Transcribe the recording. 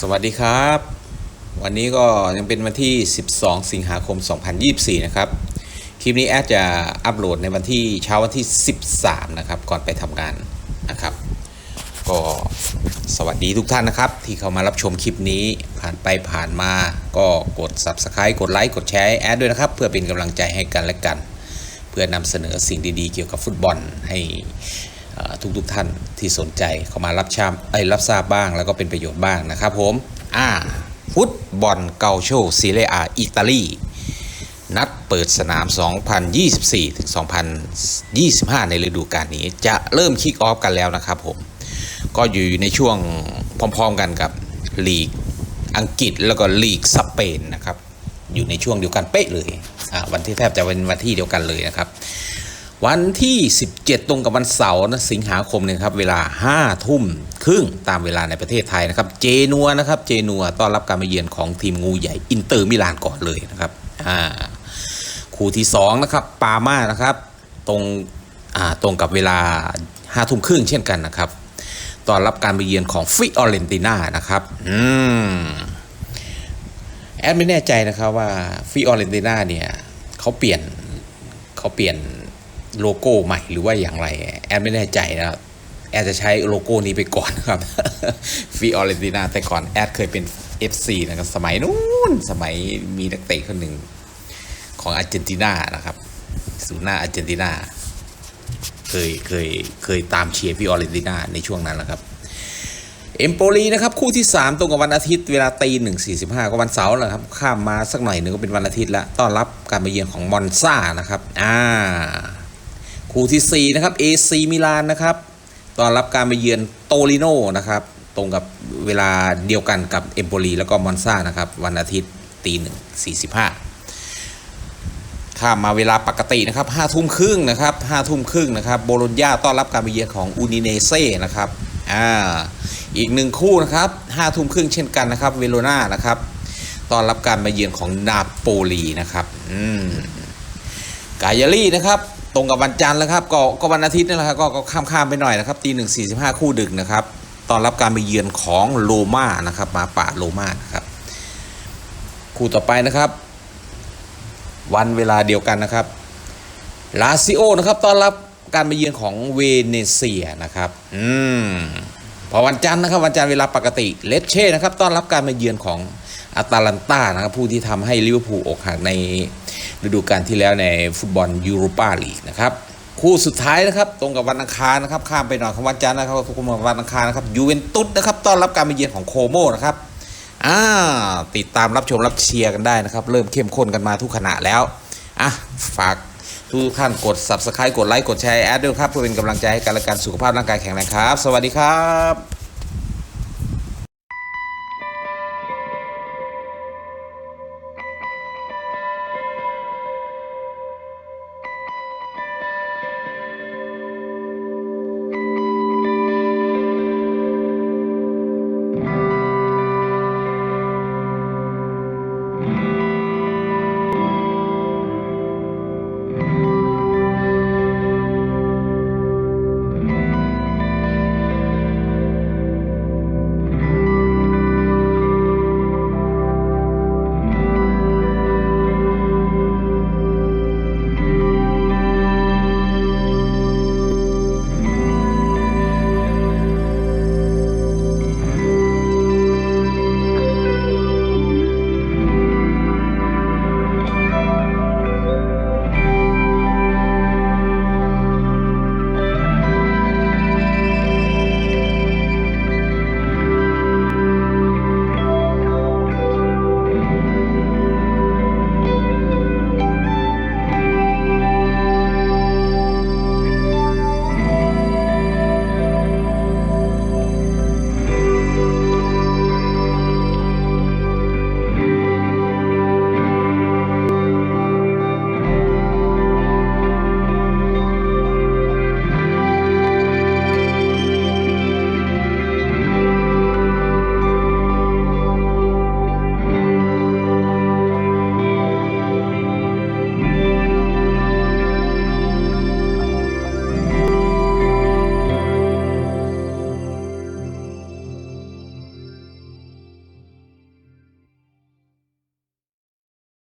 สวัสดีครับ วันนี้ก็ยังเป็นวันที่ 12 สิงหาคม 2024 นะครับ คลิปนี้แอดจะอัปโหลดในวันที่เช้าวันที่ 13 นะครับ ก่อนไปทำงานนะครับ ก็สวัสดีทุกท่านนะครับ ที่เข้ามารับชมคลิปนี้ผ่านไปผ่านมาก็กด Subscribe กดไลค์กดแชร์แอดด้วยนะครับ เพื่อเป็นกำลังใจให้กันและกัน เพื่อนำเสนอสิ่งดีๆ เกี่ยวกับฟุตบอลให้ ทุกทุกๆท่านที่สนใจเข้ามารับชามไอ้รับทราบบ้างแล้วก็เป็นประโยชน์บ้างนะครับผม อ่า ฟุตบอลเกาโชซีเรียอาอิตาลี นัดเปิดสนาม 2024 ถึง 2025 ในฤดูกาลนี้ จะเริ่มคิกออฟกันแล้วนะครับผม ก็อยู่ในช่วงพร้อมๆกันกับลีกอังกฤษแล้วก็ลีกสเปนนะครับ อยู่ในช่วงเดียวกันเป๊ะเลยวันที่แทบจะเป็นวันที่เดียวกันเลยนะครับ วันที่ 17 ตรงกับวันเสาร์นะสิงหาคมเนี่ยครับเวลา 5 ทุ่มครึ่งตามเวลาในประเทศไทยนะครับ เจนัวนะครับเจนัวต้อนรับการมาเยือนของทีมงูใหญ่อินเตอร์มิลานก่อนเลยนะครับอ่าคู่ที่2นะครับปาม่านะครับตรงอ่าตรงกับเวลา5ทุ่มครึ่งเช่นกันนะครับต้อนรับการมาเยือนของฟิออเรนติน่านะครับอืมแอดไม่แน่ใจนะครับว่าฟิออเรนติน่าเนี่ยเขาเปลี่ยนเขาเปลี่ยน โลโก้ใหม่หรือว่าอย่างไรแอดไม่แน่ใจนะครับแอดจะใช้โลโก้นี้ไปก่อนครับฟิออเรนตินาแต่ก่อนแอดเคยเป็น FC นะครับสมัยนู้นสมัยมีนักเตะคนหนึ่งของอาร์เจนตินานะครับศูนย์หน้าอาร์เจนตินาเคยเคยเคยตามเชียร์ฟิออเรนตินาในช่วงนั้นแหละครับเอ็มโปลีนะครับคู่ที่ 3 ตรงกับวันอาทิตย์เวลาตีหนึ่งสี่สิบห้าก็วันเสาร์แหละครับ ข้ามมาสักหน่อยหนึ่งก็เป็นวันอาทิตย์ละต้อนรับการมาเยือนของมอนซ่านะครับ อ่า คู่ที่ 4 นะครับเอซีมิลานนะครับต้อนรับการมาเยือนโตริโนนะครับ ตรงกับเวลาเดียวกันกับเอมโปลีแล้วก็มอนซ่านะครับ วันอาทิตย์ตีหนึ่งสี่สิบห้าข้ามมาเวลาปกตินะครับห้าทุ่มครึ่งนะครับห้าทุ่มครึ่งนะครับ โบโลญญาต้อนรับการไปเยือนของอูนิเนเซ่นะครับอ่าอีกหนึ่งคู่นะครับห้าทุ่มครึ่งเช่นกันนะครับ เวโรนานะครับต้อนรับการมาเยือนของนาโปลีนะครับ อืม กายาลีนะครับ ตรงกับวันจันทร์แล้วครับก็ก็วันอาทิตย์นี่แหละครับก็ก็ข้ามข้ามไปหน่อยนะครับตีหนึ่งสี่สิบห้าคู่ดึกนะครับตอนรับการไปเยือนของโลมานะครับมาป่าโลมานะครับคู่ต่อไปนะครับ วันเวลาเดียวกันนะครับลาซิโอนะครับต้อนรับการมาเยือนของเวเนเซียนะครับอืมพอวันจันทร์นะครับวันจันทร์เวลาปกติเลสเช่นะครับต้อนรับการมาเยือนของ อาตาลันตานะครับผู้ที่ทำให้ลิเวอร์พูลอกหักในฤดูกาลที่แล้วในฟุตบอลยูโรปาลีกนะครับคู่สุดท้ายนะครับตรงกับวันอังคารนะครับข้ามไปหน่อยของวันจันทร์นะครับทุกคนวันอังคารนะครับยูเวนตุสนะครับต้อนรับการมาเยือนของโคโมนะครับอ่าติดตามรับชมรับเชียร์กันได้นะครับ เริ่มเข้มข้นกันมาทุกขณะแล้วอะฝากทุกท่านกด subscribe กดไลค์กดแชร์แอดด้วยครับเพื่อเป็นกำลังใจให้กันและกันสุขภาพร่างกายแข็งแรงครับ สวัสดีครับ